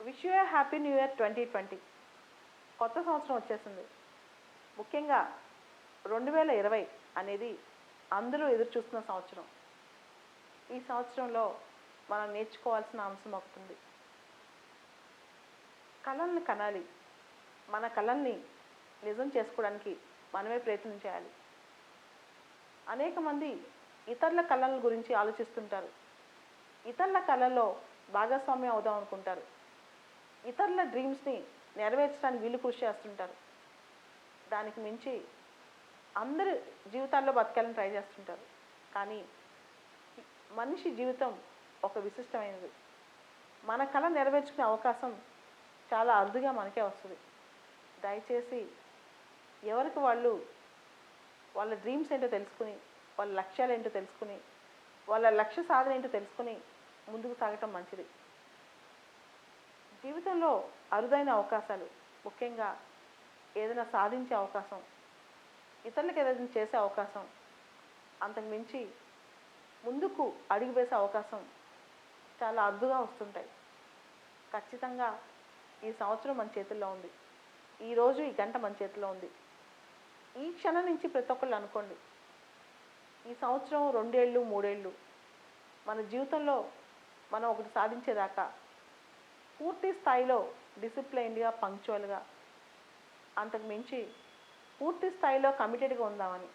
Wish you happy new year twenty twenty. కొత్త సంవత్సరం వచ్చేసింది. ముఖ్యంగా రెండు వేల ఇరవై అనేది అందరూ ఎదురు చూస్తున్న సంవత్సరం. ఈ సంవత్సరంలో మనం నేర్చుకోవాల్సిన అంశం ఒకటి కళల్ని కనాలి. మన కళల్ని నిజం చేసుకోవడానికి మనమే ప్రయత్నం చేయాలి. అనేక మంది ఇతరుల కళల గురించి ఆలోచిస్తుంటారు. ఇతరుల కళల్లో భాగస్వామ్యం అవుదాం అనుకుంటారు. ఇతరుల డ్రీమ్స్ని నెరవేర్చడానికి వీళ్ళు కృషి చేస్తుంటారు. దానికి మించి అందరి జీవితాల్లో బతకాలని ట్రై చేస్తుంటారు. కానీ మనిషి జీవితం ఒక విశిష్టమైనది. మన కళ నెరవేర్చుకునే అవకాశం చాలా అరుదుగా మనకే వస్తుంది. దయచేసి ఎవరికి వాళ్ళు వాళ్ళ డ్రీమ్స్ ఏంటో తెలుసుకుని వాళ్ళ లక్ష్యాలు ఏంటో తెలుసుకుని వాళ్ళ లక్ష్య సాధన ఏంటో తెలుసుకుని ముందుకు సాగటం మంచిది. జీవితంలో అరుదైన అవకాశాలు ముఖ్యంగా ఏదైనా సాధించే అవకాశం ఇతరులకు ఏదైనా చేసే అవకాశం అంతకు మించి ముందుకు అడుగు వేసే అవకాశం చాలా అరుదుగా వస్తుంటాయి. ఖచ్చితంగా ఈ సంవత్సరం మన చేతుల్లో ఉంది. ఈరోజు ఈ గంట మన చేతిలో ఉంది. ఈ క్షణం నుంచి ప్రతి ఒక్కళ్ళు అనుకోండి. ఈ సంవత్సరం రెండేళ్ళు మూడేళ్ళు మన జీవితంలో మనం ఒకటి సాధించేదాకా పూర్తి స్థాయిలో డిసిప్లైన్డ్గా పంక్చువల్గా అంతకు మించి పూర్తి స్థాయిలో కమిటెడ్గా ఉందామని.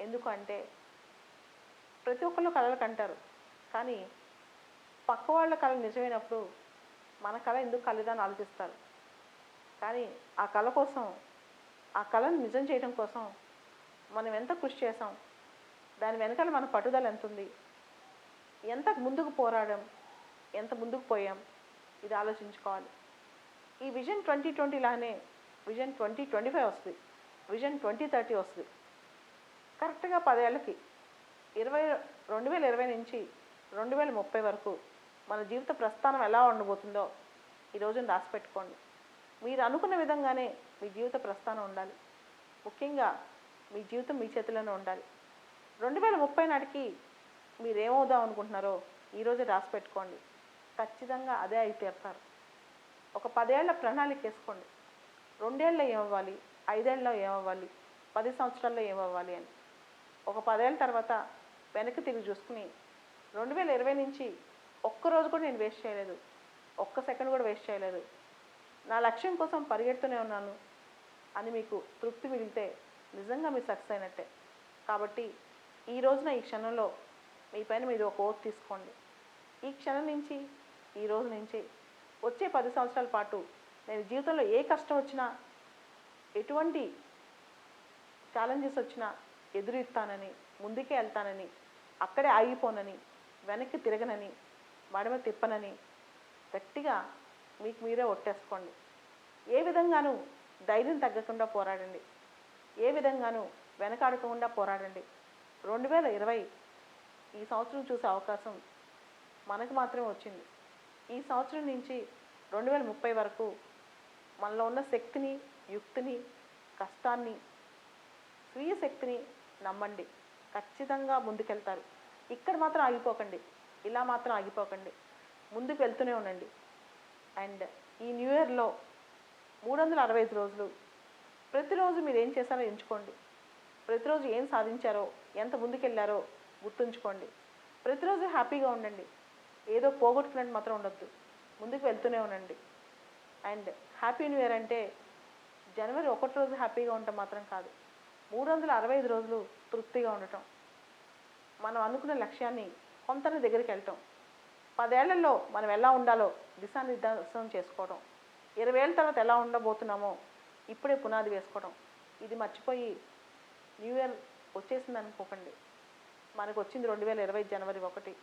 ఎందుకంటే ప్రతి ఒక్కళ్ళు కళలు కంటారు. కానీ పక్క వాళ్ళ కళ నిజమైనప్పుడు మన కళ ఎందుకు కలదని ఆలోచిస్తారు. కానీ ఆ కళ కోసం ఆ కళను నిజం చేయడం కోసం మనం ఎంత కృషి చేసాం దాని వెనకాల మన పట్టుదల ఎంత ఉంది ఎంత ముందుకు పోరాడాం ఎంత ముందుకు పోయాం ఇది ఆలోచించుకోవాలి. ఈ విజన్ ట్వంటీ ట్వంటీ లానే విజన్ ట్వంటీ ట్వంటీ ఫైవ్ వస్తుంది విజన్ ట్వంటీ థర్టీ వస్తుంది. కరెక్ట్గా పదేళ్ళకి ఇరవై రెండు వేల ఇరవై నుంచి రెండు వేల ముప్పై వరకు మన జీవిత ప్రస్థానం ఎలా ఉండబోతుందో ఈ రోజున రాసి పెట్టుకోండి. మీరు అనుకున్న విధంగానే మీ జీవిత ప్రస్థానం ఉండాలి. ముఖ్యంగా మీ జీవితం మీ చేతిలోనే ఉండాలి. రెండు వేల ముప్పై నాటికి మీరు ఏమవుదాం అనుకుంటున్నారో ఈరోజు రాసి పెట్టుకోండి. ఖచ్చితంగా అదే అయి తీరుతారు ఒక పదేళ్ళ ప్రణాళిక వేసుకోండి. రెండేళ్ళలో ఏమవ్వాలి? ఐదేళ్ళలో ఏమవ్వాలి? పది సంవత్సరాల్లో ఏమవ్వాలి అని. ఒక పదేళ్ళ తర్వాత వెనక్కి తిరిగి చూసుకుని రెండు వేల ఇరవై నుంచి ఒక్క రోజు కూడా నేను వేస్ట్ చేయలేదు. ఒక్క సెకండ్ కూడా వేస్ట్ చేయలేదు. నా లక్ష్యం కోసం పరిగెడుతూనే ఉన్నాను అని మీకు తృప్తి మిగిలితే నిజంగా మీరు సక్సెస్ అయినట్టే. కాబట్టి ఈ రోజున ఈ క్షణంలో మీ పైన మీరు ఒక ఓట్ తీసుకోండి. ఈ క్షణం నుంచి ఈ రోజు నుంచి వచ్చే పది సంవత్సరాల పాటు నేను జీవితంలో ఏ కష్టం వచ్చినా ఎటువంటి ఛాలెంజెస్ వచ్చినా ఎదురిస్తానని ముందుకే వెళ్తానని అక్కడే ఆగిపోనని వెనక్కి తిరగనని మడమ తిప్పనని గట్టిగా మీకు మీరే ఒట్టేసుకోండి. ఏ విధంగానూ ధైర్యం తగ్గకుండా పోరాడండి. ఏ విధంగానూ వెనకాడకుండా పోరాడండి. రెండు వేల ఇరవై ఈ సంవత్సరం చూసే అవకాశం మనకు మాత్రమే వచ్చింది. ఈ సంవత్సరం నుంచి రెండు వేల ముప్పై వరకు మనలో ఉన్న శక్తిని యుక్తిని కష్టాన్ని స్వీయ శక్తిని నమ్మండి. ఖచ్చితంగా ముందుకెళ్తారు. ఇక్కడ మాత్రం ఆగిపోకండి. ఇలా మాత్రం ఆగిపోకండి. ముందుకు వెళ్తూనే ఉండండి. అండ్ ఈ న్యూ ఇయర్లో మూడు వందల అరవై ఐదు రోజులు. ప్రతిరోజు మీరు ఏం చేశారో ఎంచుకోండి. ప్రతిరోజు ఏం సాధించారో ఎంత ముందుకెళ్ళారో గుర్తుంచుకోండి. ప్రతిరోజు హ్యాపీగా ఉండండి. ఏదో పోగొట్టుకున్నట్టు మాత్రం ఉండొద్దు. ముందుకు వెళ్తూనే ఉండండి. అండ్ హ్యాపీ న్యూ ఇయర్ అంటే జనవరి ఒకటి రోజు హ్యాపీగా ఉండటం మాత్రం కాదు. మూడు వందల అరవై ఐదు రోజులు తృప్తిగా ఉండటం. మనం అనుకున్న లక్ష్యాన్ని కొంత దగ్గరికి వెళ్ళటం. పదేళ్ళలో మనం ఎలా ఉండాలో దిశానిర్దేశం చేసుకోవడం ఇరవై ఏళ్ళ తర్వాత ఎలా ఉండబోతున్నామో ఇప్పుడే పునాది వేసుకోవడం ఇది మర్చిపోయి న్యూ ఇయర్ వచ్చేసింది అనుకోకండి. మనకు వచ్చింది రెండు వేల ఇరవై జనవరి ఒకటి.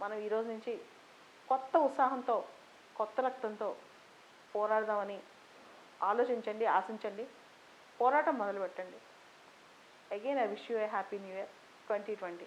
మనం ఈరోజు నుంచి కొత్త ఉత్సాహంతో కొత్త రక్తంతో పోరాడదామని ఆలోచించండి ఆశించండి పోరాటం మొదలుపెట్టండి. Again I wish you a happy new year twenty twenty